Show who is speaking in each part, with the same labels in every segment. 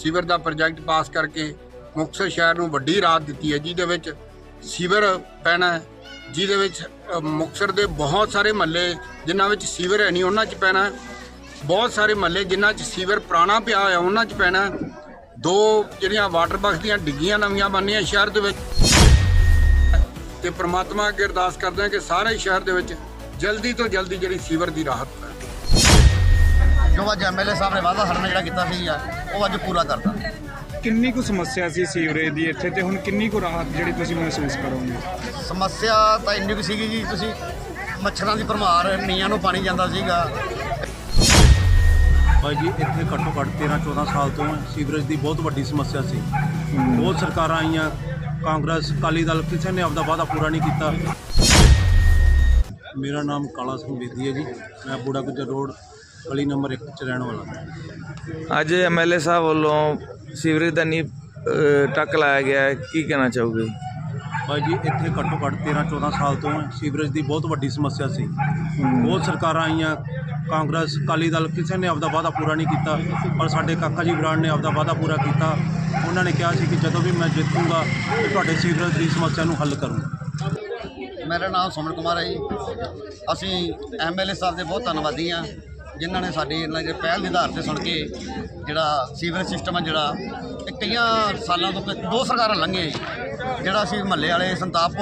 Speaker 1: Sewer ਦਾ project ਪਾਸ ਕਰਕੇ ਮੁਕਤਸਰ ਸ਼ਹਿਰ ਨੂੰ ਵੱਡੀ ਰਾਹਤ ਦਿੱਤੀ ਹੈ ਜਿਹਦੇ ਵਿੱਚ ਸੀਵਰ ਪੈਣਾ ਹੈ, ਜਿਹਦੇ ਵਿੱਚ ਮੁਕਤਸਰ ਦੇ ਬਹੁਤ ਸਾਰੇ ਮਹੱਲੇ ਜਿਨ੍ਹਾਂ ਵਿੱਚ ਸੀਵਰ ਹੈ ਨਹੀਂ ਉਹਨਾਂ 'ਚ ਪੈਣਾ ਬਹੁਤ ਸਾਰੇ ਮਹੱਲੇ ਜਿਨ੍ਹਾਂ 'ਚ ਸੀਵਰ ਪੁਰਾਣਾ ਪਿਆ ਹੋਇਆ ਉਹਨਾਂ 'ਚ ਪੈਣਾ ਦੋ ਜਿਹੜੀਆਂ ਵਾਟਰ ਬਾਕਸ ਦੀਆਂ ਡਿੱਗੀਆਂ ਨਵੀਆਂ ਬਣਨੀਆਂ ਸ਼ਹਿਰ ਦੇ ਵਿੱਚ। ਤੇ ਪ੍ਰਮਾਤਮਾ ਅੱਗੇ ਅਰਦਾਸ ਕਰਦੇ ਹਾਂ ਕਿ ਸਾਰੇ ਸ਼ਹਿਰ ਦੇ ਵਿੱਚ ਜਲਦੀ ਤੋਂ ਜਲਦੀ ਜਿਹੜੀ ਸੀਵਰ ਦੀ ਰਾਹਤ ਹੈ
Speaker 2: ਜੋ ਅੱਜ ਐਮਐਲਏ ਸਾਹਿਬ ਨੇ ਵਾਅਦਾ ਸਾਡੇ ਨਾਲ ਜਿਹੜਾ ਕੀਤਾ ਸੀ ਆ ਉਹ ਅੱਜ ਪੂਰਾ ਕਰਤਾ।
Speaker 3: ਕਿੰਨੀ ਕੁ ਸਮੱਸਿਆ ਸੀ ਸੀਵਰੇਜ ਦੀ ਇੱਥੇ ਤੇ ਹੁਣ ਕਿੰਨੀ ਕੁ ਰਾਹਤ ਜਿਹੜੀ ਤੁਸੀਂ ਮਹਿਸੂਸ ਕਰੋਗੇ?
Speaker 2: ਸਮੱਸਿਆ ਤਾਂ ਇੰਨੀ ਕੁ ਸੀਗੀ ਜੀ ਤੁਸੀਂ ਮੱਛਰਾਂ ਦੀ ਭਰਮਾਰ ਨੀਆਂ ਨੂੰ ਪਾਣੀ ਜਾਂਦਾ ਸੀਗਾ।
Speaker 4: ਭਾਈ ਜੀ ਇੱਥੇ ਘੱਟੋ ਘੱਟ 13 14 ਸਾਲ ਤੋਂ ਸੀਵਰੇਜ ਦੀ ਬਹੁਤ ਵੱਡੀ ਸਮੱਸਿਆ ਸੀ। ਬਹੁਤ ਸਰਕਾਰਾਂ ਆਈਆਂ ਕਾਂਗਰਸ ਅਕਾਲੀ ਦਲ ਕਿਸੇ ਨੇ ਆਪਦਾ ਵਾਅਦਾ ਪੂਰਾ ਨਹੀਂ ਕੀਤਾ। ਮੇਰਾ ਨਾਮ ਕਾਲਾ ਸਿੰਘ ਬੇਦੀ ਹੈ ਜੀ। ਮੈਂ ਬੂੜਾ ਗੁੱਜਰ ਰੋਡ ਗਲੀ ਨੰਬਰ 1 ਚ ਰਹਿਣ ਵਾਲਾ। ਹਾਂ
Speaker 5: ਅੱਜ ਐਮਐਲਏ ਸਾਹਿਬ ਵੱਲੋਂ ਸੀਵਰੇਜ ਦਾ ਨੀ ਟੱਕ ਲਾਇਆ ਗਿਆ ਹੈ। ਕੀ ਕਹਿਣਾ ਚਾਹੋਗੇ?
Speaker 4: ਭਾਈ ਜੀ ਇੱਥੇ ਘੱਟੋ ਘੱਟ 13 14 ਸਾਲ ਤੋਂ ਸੀਵਰੇਜ ਦੀ ਬਹੁਤ ਵੱਡੀ ਸਮੱਸਿਆ ਸੀ। ਬਹੁਤ ਸਰਕਾਰਾਂ ਆਈਆਂ ਕਾਂਗਰਸ ਅਕਾਲੀ ਦਲ ਕਿਸੇ ਨੇ ਆਪਦਾ ਵਾਅਦਾ ਪੂਰਾ ਨਹੀਂ ਕੀਤਾ ਪਰ ਸਾਡੇ ਕਾਕਾ ਜੀ ਬਰਾੜ ਨੇ ਆਪਦਾ ਵਾਅਦਾ ਪੂਰਾ ਕੀਤਾ। ਉਹਨਾਂ ਨੇ ਕਿਹਾ ਸੀ ਕਿ ਜਦੋਂ ਵੀ ਮੈਂ ਜਿੱਤੂਗਾ ਤੇ ਤੁਹਾਡੇ ਸੀਵਰੇਜ ਦੀ ਸਮੱਸਿਆ ਨੂੰ ਹੱਲ ਕਰੂੰਗਾ।
Speaker 2: ਮੇਰਾ ਨਾਮ ਸੁਮਨ ਕੁਮਾਰ ਹੈ ਜੀ। ਅਸੀਂ ਐਮਐਲਏ ਸਾਹਿਬ ਦੇ ਬਹੁਤ ਧੰਨਵਾਦੀ ਆ ਜਿਨ੍ਹਾਂ ਨੇ ਸਾਡੀ ਇਹਨਾਂ ਦੇ ਪਹਿਲ ਦੇ ਆਧਾਰ ਤੇ ਸੁਣ ਕੇ ਜਿਹੜਾ ਸੀਵਰੇਜ ਸਿਸਟਮ ਹੈ ਜਿਹੜਾ ਇਹ ਕਈਆਂ ਸਾਲਾਂ ਤੋਂ ਦੋ ਸਰਕਾਰਾਂ ਲੰਘੇ ਜਿਹੜਾ ਅਸੀਂ ਮਹੱਲੇ ਵਾਲੇ ਸੰਤਾਪ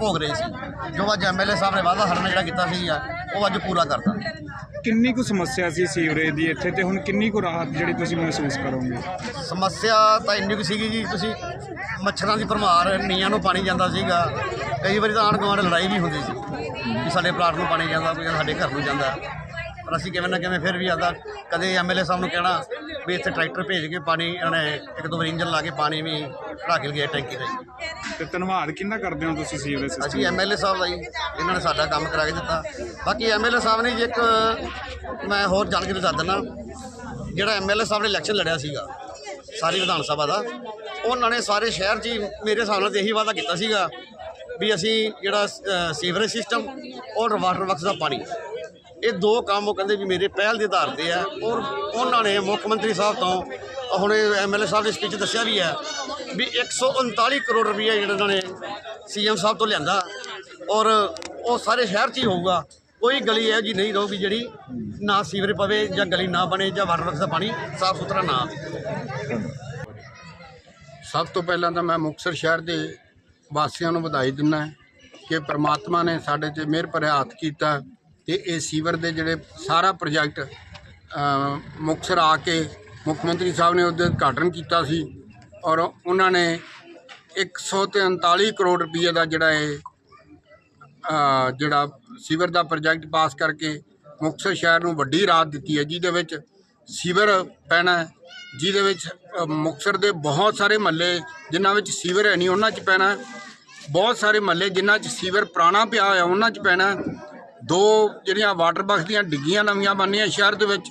Speaker 2: ਭੋਗ ਰਹੇ ਸੀ। ਜੋ ਅੱਜ ਐਮਐਲਏ ਸਾਹਿਬ ਨੇ ਵਾਅਦਾ ਸਾਡੇ ਨਾਲ ਜਿਹੜਾ ਕੀਤਾ ਸੀ ਆ ਉਹ ਅੱਜ ਪੂਰਾ ਕਰਤਾ।
Speaker 3: ਕਿੰਨੀ ਕੁ ਸਮੱਸਿਆ ਸੀ ਸੀਵਰੇਜ ਦੀ ਇੱਥੇ ਤੇ ਹੁਣ ਕਿੰਨੀ ਕੁ ਰਾਹਤ ਜਿਹੜੀ ਤੁਸੀਂ ਮਹਿਸੂਸ ਕਰੋਗੇ?
Speaker 2: ਸਮੱਸਿਆ ਤਾਂ ਇੰਨੀ ਕੁ ਸੀਗੀ ਜੀ ਤੁਸੀਂ ਮੱਛਰਾਂ ਦੀ ਭਰਮਾਰ ਨੀਆਂ ਨੂੰ ਪਾਣੀ ਜਾਂਦਾ ਸੀਗਾ। ਕਈ ਵਾਰੀ ਤਾਂ ਆਂਢ ਗੁਆਂਢ ਲੜਾਈ ਵੀ ਹੁੰਦੀ ਸੀ ਕਿ ਸਾਡੇ ਪਲਾਟ ਨੂੰ ਪਾਣੀ ਜਾਂਦਾ ਕੋਈ ਸਾਡੇ ਘਰ ਨੂੰ ਜਾਂਦਾ। ਪਰ ਅਸੀਂ ਕਿਵੇਂ ਨਾ ਕਿਵੇਂ ਫਿਰ ਵੀ ਆਦਾ ਕਦੇ ਐਮਐਲਏ ਸਾਹਿਬ ਨੂੰ ਕਹਿਣਾ ਵੀ ਇੱਥੇ ਟਰੈਕਟਰ ਭੇਜ ਕੇ ਪਾਣੀ ਇਹਨੇ ਇੱਕ ਦੋ ਵਾਰੀ ਇੰਜਨ ਲਾ ਕੇ ਪਾਣੀ ਵੀ ਢਾ ਕੇ ਗਿਆ ਟੈਂਕੀ ਤੇ।
Speaker 3: ਤੇ ਧੰਨਵਾਦ ਕਿੰਨਾ ਕਰਦੇ ਹੋ ਤੁਸੀਂ ਸੀਵਰੇਜ
Speaker 2: ਅਸੀਂ
Speaker 3: ਸਿਸਟਮ
Speaker 2: ਐਮਐਲਏ ਸਾਹਿਬ ਦਾ ਜੀ ਇਹਨਾਂ ਨੇ ਸਾਡਾ ਕੰਮ ਕਰਾ ਕੇ ਦਿੱਤਾ। ਬਾਕੀ ਐਮਐਲਏ ਸਾਹਿਬ ਨੇ ਜੀ ਇੱਕ ਮੈਂ ਹੋਰ ਜਾਣਕਾਰੀ ਦੱਸ ਦਿੰਦਾ ਜਿਹੜਾ ਐਮਐਲਏ ਸਾਹਿਬ ਨੇ ਇਲੈਕਸ਼ਨ ਲੜਿਆ ਸੀਗਾ ਸਾਰੀ ਵਿਧਾਨ ਸਭਾ ਦਾ ਉਹਨਾਂ ਨੇ ਸਾਰੇ ਸ਼ਹਿਰ 'ਚ ਹੀ ਮੇਰੇ ਹਿਸਾਬ ਨਾਲ ਤਾਂ ਇਹੀ ਵਾਅਦਾ ਕੀਤਾ ਸੀਗਾ ਵੀ ਅਸੀਂ ਜਿਹੜਾ ਅ, ਸੀਵਰੇਜ ਸਿਸਟਮ ਔਰ ਵਾਟਰ ਵਰਕਸ ਦਾ ਪਾਣੀ ਇਹ ਦੋ ਕੰਮ ਉਹ ਕਹਿੰਦੇ ਵੀ ਮੇਰੇ ਪਹਿਲ ਦੇ ਆਧਾਰ ਤੇ ਆ ਔਰ ਉਹਨਾਂ ਨੇ ਮੁੱਖ ਮੰਤਰੀ ਸਾਹਿਬ ਤੋਂ ਹੁਣ ਐਮਐਲਏ ਸਾਹਿਬ ਦੇ ਸਪੀਚ ਦੱਸਿਆ ਵੀ ਹੈ ਵੀ 139 ਕਰੋੜ ਰੁਪਈਆ ਜਿਹੜਾ ਉਹਨਾਂ ਨੇ ਸੀਐਮ ਸਾਹਿਬ ਤੋਂ ਲਿਆਂਦਾ ਔਰ ਉਹ ਸਾਰੇ ਸ਼ਹਿਰ 'ਚ ਹੀ ਹੋਊਗਾ। ਕੋਈ ਗਲੀ ਇਹੋ ਜੀ ਨਹੀਂ ਰਹੂਗੀ ਜਿਹੜੀ ਨਾ ਸੀਵਰੇਜ ਪਵੇ ਜਾਂ ਗਲੀ ਨਾ ਬਣੇ ਜਾਂ ਵਾਟਰ ਵਰਕਸ ਦਾ ਪਾਣੀ ਸਾਫ਼ ਸੁਥਰਾ ਨਾ ਆਵੇ।
Speaker 1: ਸਭ ਤੋਂ ਪਹਿਲਾਂ ਤਾਂ ਮੈਂ ਮੁਕਤਸਰ ਸ਼ਹਿਰ ਦੇ ਵਾਸੀਆਂ ਨੂੰ ਵਧਾਈ ਦਿੰਦਾ ਕਿ ਪ੍ਰਮਾਤਮਾ ਨੇ ਸਾਡੇ ਤੇ ਮਿਹਰ ਭਰਿਆ ਹੱਥ ਕੀਤਾ। ਤੇ ਇਹ ਸੀਵਰ ਦੇ ਜਿਹੜੇ ਸਾਰਾ ਪ੍ਰੋਜੈਕਟ ਅ, ਮੁਕਤਸਰ ਆ ਕੇ ਮੁੱਖ ਮੰਤਰੀ ਸਾਹਿਬ ਨੇ ਉਹਦੇ ਉਦਘਾਟਨ ਕੀਤਾ ਸੀ ਔਰ ਉਹਨਾਂ ਨੇ 139 ਕਰੋੜ ਰੁਪਏ ਦਾ ਜਿਹੜਾ ਇਹ ਜਿਹੜਾ ਸੀਵਰ ਦਾ ਪ੍ਰੋਜੈਕਟ ਪਾਸ ਕਰਕੇ ਮੁਕਤਸਰ ਸ਼ਹਿਰ ਨੂੰ ਵੱਡੀ ਰਾਹਤ ਦਿੱਤੀ ਹੈ ਜਿਹਦੇ ਵਿੱਚ ਸੀਵਰ ਪੈਣਾ ਜਿਹਦੇ ਵਿੱਚ ਅ, ਮੁਕਤਸਰ ਦੇ ਬਹੁਤ ਸਾਰੇ ਮਹੱਲੇ ਜਿਨ੍ਹਾਂ ਵਿੱਚ ਸੀਵਰ ਹੈ ਨਹੀਂ ਉਹਨਾਂ 'ਚ ਪੈਣਾ ਬਹੁਤ ਸਾਰੇ ਮਹੱਲੇ ਜਿਨ੍ਹਾਂ 'ਚ ਸੀਵਰ ਪੁਰਾਣਾ ਪਿਆ ਹੋਇਆ ਉਹਨਾਂ 'ਚ ਪੈਣਾ ਦੋ ਜਿਹੜੀਆਂ ਵਾਟਰ ਬਾਕਸ ਦੀਆਂ ਡਿੱਗੀਆਂ ਨਵੀਆਂ ਬਣਨੀਆਂ ਸ਼ਹਿਰ ਦੇ ਵਿੱਚ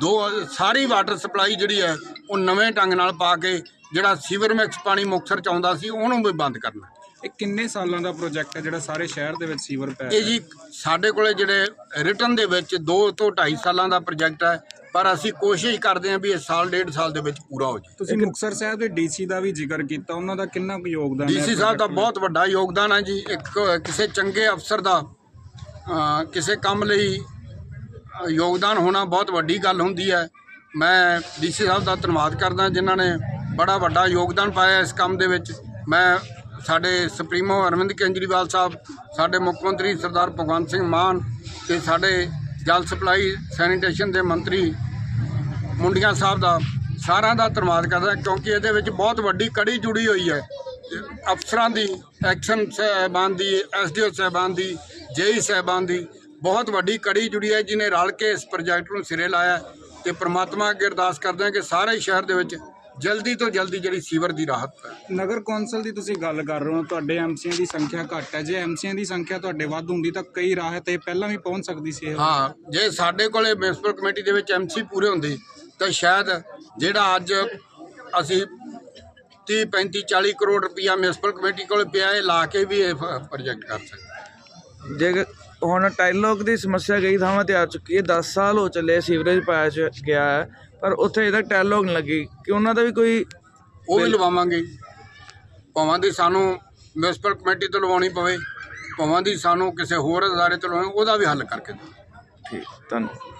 Speaker 1: ਦੋ ਸਾਰੀ ਵਾਟਰ ਸਪਲਾਈ ਜਿਹੜੀ ਹੈ ਉਹ ਨਵੇਂ ਢੰਗ ਨਾਲ ਪਾ ਕੇ ਜਿਹੜਾ ਸੀਵਰ ਮਿਕਸ ਪਾਣੀ ਮੁਕਤਸਰ ਚ ਆਉਂਦਾ ਸੀ ਉਹਨੂੰ ਵੀ ਬੰਦ ਕਰਨਾ।
Speaker 3: ਇਹ ਕਿੰਨੇ ਸਾਲਾਂ ਦਾ ਪ੍ਰੋਜੈਕਟ ਹੈ ਜਿਹੜਾ ਸਾਰੇ ਸ਼ਹਿਰ ਦੇ ਵਿੱਚ ਸੀਵਰ ਪੈ
Speaker 1: ਇਹ ਜੀ ਸਾਡੇ ਕੋਲੇ ਜਿਹੜੇ ਰਿਟਰਨ ਦੇ ਵਿੱਚ 2 ਤੋਂ 2.5 ਸਾਲਾਂ ਦਾ ਪ੍ਰੋਜੈਕਟ ਹੈ ਪਰ ਅਸੀਂ ਕੋਸ਼ਿਸ਼ ਕਰਦੇ ਹਾਂ ਵੀ ਇਹ ਸਾਲ ਡੇਢ ਸਾਲ ਦੇ ਵਿੱਚ ਪੂਰਾ ਹੋ ਜਾਏ।
Speaker 3: ਤੁਸੀਂ ਮੁਕਤਸਰ ਸਾਹਿਬ ਦੇ ਡੀਸੀ ਦਾ ਵੀ ਜ਼ਿਕਰ ਕੀਤਾ ਉਹਨਾਂ ਦਾ ਕਿੰਨਾ ਕੁ ਯੋਗਦਾਨ ਹੈ
Speaker 1: ਡੀਸੀ ਸਾਹਿਬ ਦਾ ਬਹੁਤ ਵੱਡਾ ਯੋਗਦਾਨ ਹੈ ਜੀ ਇੱਕ ਕਿਸੇ ਚੰਗੇ ਅਫਸਰ ਦਾ ਕਿਸੇ ਕੰਮ ਲਈ ਯੋਗਦਾਨ ਹੋਣਾ ਬਹੁਤ ਵੱਡੀ ਗੱਲ ਹੁੰਦੀ ਹੈ। ਮੈਂ ਡੀਸੀ ਸਾਹਿਬ ਦਾ ਧੰਨਵਾਦ ਕਰਦਾ ਜਿਨ੍ਹਾਂ ਨੇ ਬੜਾ ਵੱਡਾ ਯੋਗਦਾਨ ਪਾਇਆ ਇਸ ਕੰਮ ਦੇ ਵਿੱਚ। ਮੈਂ ਸਾਡੇ ਸੁਪਰੀਮੋ ਅਰਵਿੰਦ ਕੇਜਰੀਵਾਲ ਸਾਹਿਬ, ਸਾਡੇ ਮੁੱਖ ਮੰਤਰੀ ਸਰਦਾਰ ਭਗਵੰਤ ਸਿੰਘ ਮਾਨ ਤੇ ਸਾਡੇ ਜਲ ਸਪਲਾਈ ਸੈਨੀਟੇਸ਼ਨ ਦੇ ਮੰਤਰੀ ਮੁੰਡੀਆਂ ਸਾਹਿਬ ਦਾ ਸਾਰਿਆਂ ਦਾ ਧੰਨਵਾਦ ਕਰਦਾ ਕਿਉਂਕਿ ਇਹਦੇ ਵਿੱਚ ਬਹੁਤ ਵੱਡੀ ਕੜੀ ਜੁੜੀ ਹੋਈ ਹੈ। ਅਫਸਰਾਂ ਦੀ ਐਕਸ਼ਨ ਸਾਹਿਬਾਨ ਦੀ, ਐਸਡੀਓ ਸਾਹਿਬਾਨ ਦੀ ਜੇਈ ਸਾਹਿਬਾਨ ਦੀ ਬਹੁਤ ਵੱਡੀ ਕੜੀ ਜੁੜੀ ਹੈ ਜਿਨੇ ਰਲ ਕੇ ਇਸ ਪ੍ਰੋਜੈਕਟ ਨੂੰ ਸਿਰੇ ਲਾਇਆ ਤੇ ਪ੍ਰਮਾਤਮਾ ਅੱਗੇ ਅਰਦਾਸ ਕਰਦੇ ਹਾਂ ਕਿ ਸਾਰੇ ਸ਼ਹਿਰ ਦੇ ਵਿੱਚ ਜਲਦੀ ਤੋਂ ਜਲਦੀ ਜਿਹੜੀ ਸੀਵਰ ਦੀ ਰਾਹਤ
Speaker 3: ਨਗਰ ਕੌਂਸਲ ਦੀ ਤੁਸੀਂ ਗੱਲ ਕਰ ਰਹੇ ਹੋ ਤੁਹਾਡੇ ਐਮਸੀਆਂ ਦੀ ਸੰਖਿਆ ਘੱਟ ਹੈ। ਜੇ ਐਮਸੀਆਂ ਦੀ ਸੰਖਿਆ ਤੁਹਾਡੇ ਵੱਧ ਹੁੰਦੀ ਤਾਂ ਕਈ ਰਾਹਤ ਇਹ ਪਹਿਲਾਂ ਵੀ ਪਹੁੰਚ ਸਕਦੀ ਸੀ ਇਹ।
Speaker 1: ਹਾਂ ਜੇ ਸਾਡੇ ਕੋਲੇ ਮਿਊਨਿਸਪਲ ਕਮੇਟੀ ਦੇ ਵਿੱਚ ਐਮਸੀ ਪੂਰੇ ਹੁੰਦੇ ਤਾਂ ਸ਼ਾਇਦ ਜਿਹੜਾ ਅੱਜ ਅਸੀਂ 30 35 40 ਕਰੋੜ ਰੁਪਇਆ ਮਿਊਨਿਸਪਲ ਕਮੇਟੀ ਕੋਲ ਪਿਆ ਹੈ ਲਾ ਕੇ ਵੀ ਇਹ ਪ੍ਰੋਜੈਕਟ ਕਰ ਸਕਦੇ।
Speaker 5: ਜੇ ਹੁਣ ਟਾਈਲੋਕ ਦੀ ਸਮੱਸਿਆ ਕਈ ਥਾਵਾਂ ਤੇ ਆ ਚੁੱਕੀ ਹੈ। 10 ਸਾਲ ਹੋ ਚੱਲੇ ਸੀਵਰੇਜ ਪਾਇਆ ਗਿਆ ਹੈ ਪਰ ਉੱਥੇ ਤੱਕ ਟੈਲੋਗ ਨਹੀਂ ਲੱਗੀ। ਕਿ ਉਹਨਾਂ ਦਾ ਵੀ ਕੋਈ
Speaker 1: ਉਹ ਵੀ ਲਵਾਵਾਂਗੇ। ਭਾਵਾਂ ਦੀ ਸਾਨੂੰ ਮਿਊਨਿਸਪਲ ਕਮੇਟੀ ਤੋਂ ਲਵਾਉਣੀ ਪਵੇ ਭਾਵਾਂ ਦੀ ਸਾਨੂੰ ਕਿਸੇ ਹੋਰ ਅਦਾਰੇ ਤੋਂ ਲਵਾਉਣੀ ਉਹਦਾ ਵੀ ਹੱਲ ਕਰਕੇ ਦਿਓ।
Speaker 5: ਠੀਕ ਧੰਨਵਾਦ।